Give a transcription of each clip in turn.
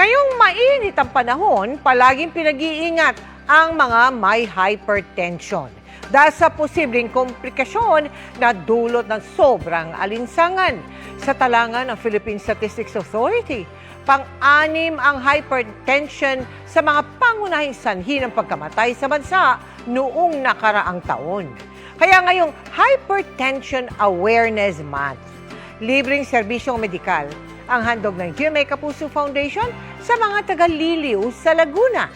Ngayong mainit ang panahon, palaging pinag-iingat ang mga may hypertension dahil sa posibleng komplikasyon na dulot ng sobrang alinsangan. Sa talangan ng Philippine Statistics Authority, pang-anim ang hypertension sa mga pangunahing sanhi ng pagkamatay sa bansa noong nakaraang taon. Kaya ngayong Hypertension Awareness Month, libreng serbisyong medikal ang handog ng GMA Kapuso Foundation sa mga taga-liliw sa Laguna.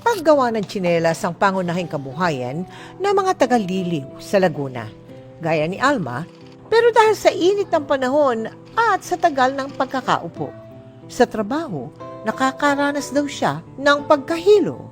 Paggawa ng tsinelas ang pangunahing kabuhayan ng mga taga-liliw sa Laguna, gaya ni Alma, pero dahil sa init ng panahon at sa tagal ng pagkakaupo. Sa trabaho, nakakaranas daw siya ng pagkahilo,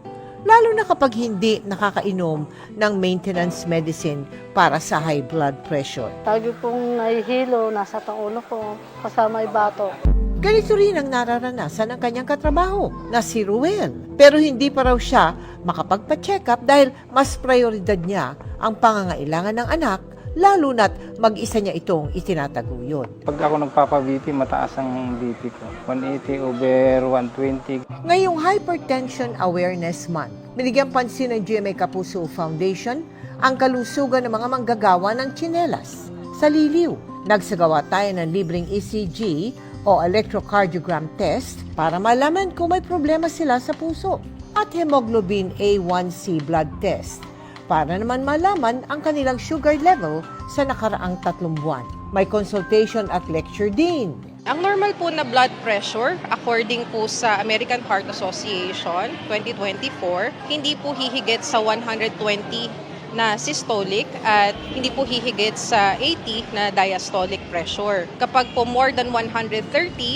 lalo na kapag hindi nakakainom ng maintenance medicine para sa high blood pressure. Lagi pong nahihilo, nasa ulo ko, kasama yung bato. Ganito rin ang nararanasan ng kanyang katrabaho na si Ruel. Pero hindi pa raw siya makapagpa-check up dahil mas prioridad niya ang pangangailangan ng anak lalo na't mag-isa niya itong itinataguyod. Pag ako nagpapabiti, mataas ang BP ko. 180 over 120. Ngayong Hypertension Awareness Month, binigyan pansin ng GMA Kapuso Foundation ang kalusugan ng mga manggagawa ng tsinelas. Sa Liliw, nagsagawa tayo ng libreng ECG o electrocardiogram test para malaman kung may problema sila sa puso at hemoglobin A1C blood test para naman malaman ang kanilang sugar level sa nakaraang tatlong buwan. May consultation at lecture din. Ang normal po na blood pressure, according po sa American Heart Association 2024, hindi po hihigit sa 120 na systolic at hindi po hihigit sa 80 na diastolic pressure. Kapag po more than 130,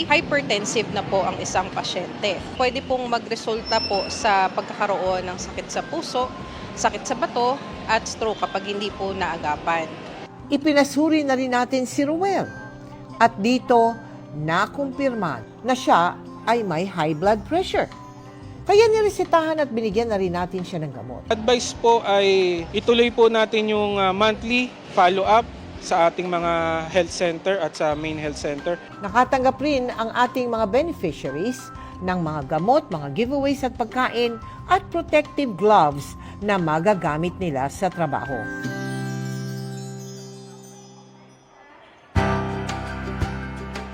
hypertensive na po ang isang pasyente. Pwede pong magresulta po sa pagkakaroon ng sakit sa puso, sakit sa bato, at stroke kapag hindi po naagapan. Ipinasuri na rin natin si Ruel. At dito, nakumpirma na siya ay may high blood pressure. Kaya niresetahan at binigyan na rin natin siya ng gamot. Advice po ay ituloy po natin yung ah, monthly follow-up sa ating mga health center at sa main health center. Nakatanggap rin ang ating mga beneficiaries ng mga gamot, mga giveaways at pagkain at protective gloves na magagamit nila sa trabaho.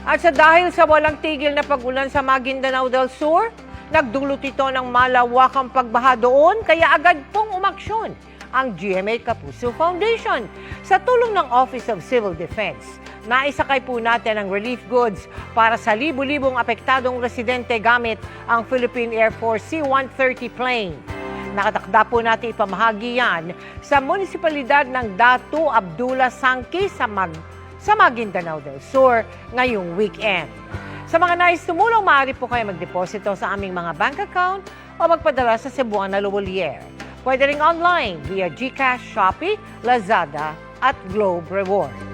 At sa dahil sa walang tigil na pagulan sa Maguindanao del Sur, nagdulot ito ng malawakang pagbaha doon kaya agad pong umaksyon ang GMA Kapuso Foundation sa tulong ng Office of Civil Defense. Naisakay po natin ang relief goods para sa libu-libong apektadong residente gamit ang Philippine Air Force C-130 plane. Nakatakda po natin ipamahagi yan sa munisipalidad ng Datu Abdullah Sangki sa, Mag sa Maguindanao del Sur ngayong weekend. Sa mga nais tumulong, maaari po kayo magdeposito sa aming mga bank account o magpadala sa Cebuana Lowolier. Pwede rin online via GCash, Shopee, Lazada at Globe Rewards.